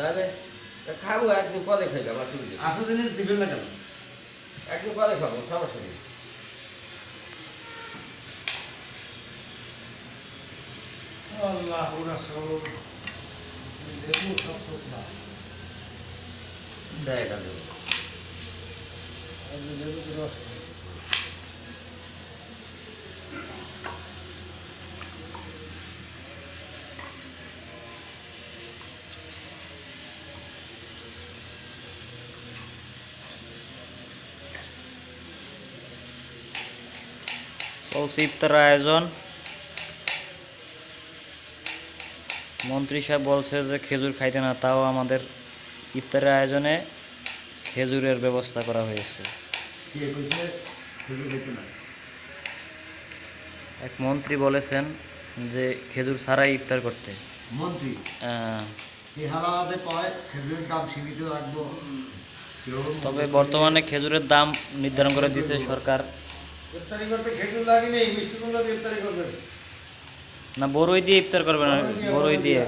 তাহলে খাব একদিন পরে খাইলাম অসুবিধা। আসা জিনিস দিবেন না কেন? একদিন পরে খাব সমস্যা নেই। আল্লাহ রাসূল। দেখো সব সব না? দেখা দেব রস চলছে ইফতার আয়োজন। মন্ত্রী সাহেব বলছে যে খেজুর খাইতে না তাও আমাদের ইফতারের আয়োজনে খেজুরের ব্যবস্থা করা হয়েছে। এক মন্ত্রী বলেছেন যে খেজুর ছাড়াই ইফতার করতে। মন্ত্রী? কেউ তবে বর্তমানে খেজুরের দাম নির্ধারণ করে দিয়েছে সরকার। ইফতারি করতে খেজুর লাগে নেই মিষ্টি কুমড়া দিয়ে ইফতারি করবেন না বড়ই দিয়ে ইফতার করবে না বড়ই দিয়ে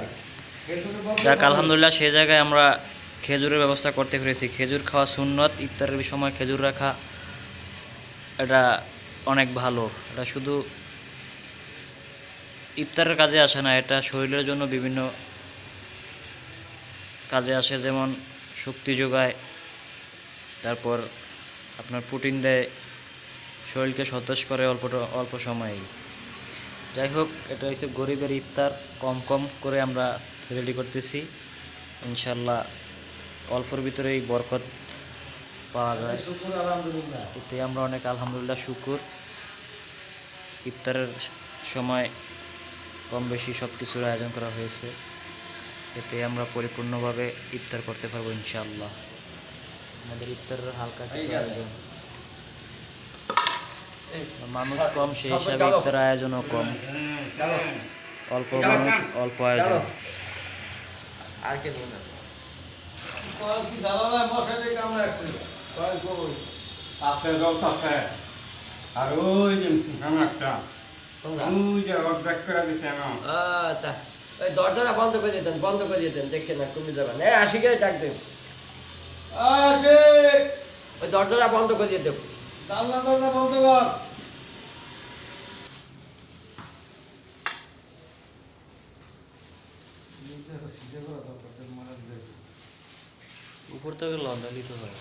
যাক আলহামদুলিল্লাহ সেই জায়গায় আমরা খেজুরের ব্যবস্থা করতে পেরেছি। খেজুর খাওয়া সুন্নত ইফতারের সময় খেজুর রাখা এটা অনেক ভালো। এটা শুধু ইফতারের কাজে আসে না এটা শরীরের জন্য বিভিন্ন কাজে আসে। যেমন শক্তি যোগায় তারপর আপনার প্রোটিন দেয় শরীরকে সতেজ করে অল্প অল্প সময়েই। যাই হোক এটা হচ্ছে গরিবের ইফতার। কম কম করে আমরা রেডি করতেছি। ইনশাল্লাহ অল্পর ভিতরেই বরকত পাওয়া যায়। এতে আমরা অনেক আলহামদুলিল্লাহ শুকুর। ইফতারের সময় কম বেশি সব কিছুর আয়োজন করা হয়েছে। এতে আমরা পরিপূর্ণভাবে ইফতার করতে পারব ইনশাআল্লাহ। আমাদের ইফতারের হালকা কিছু আয়োজন। মানুষ কম সেই হিসাবে ইফতার আয়োজনও কম। অল্প মানুষ অল্প আয়োজন দিয়ে আছে আছে আর ওই যে একটা ওই যে অর্ধেক করে দিছে না। ওই দরজাটা বন্ধ করে দিতেন বন্ধ করে দিতেন দেখে না কমে যাবেন এই আশিকে ডাক দেন। আসে ওই দরজাটা বন্ধ করে দিতেন। জানলা দরজা বন্ধ কর। উপর থেকে লন্ডা দিতে হয়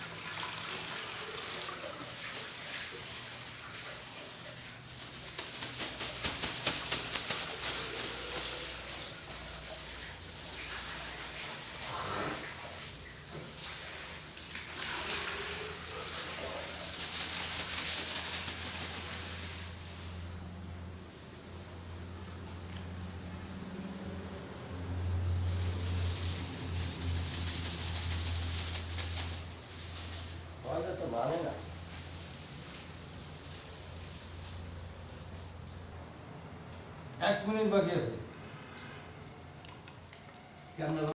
দরজা তো মানে না এক মিনিট বাকি আছে কেমন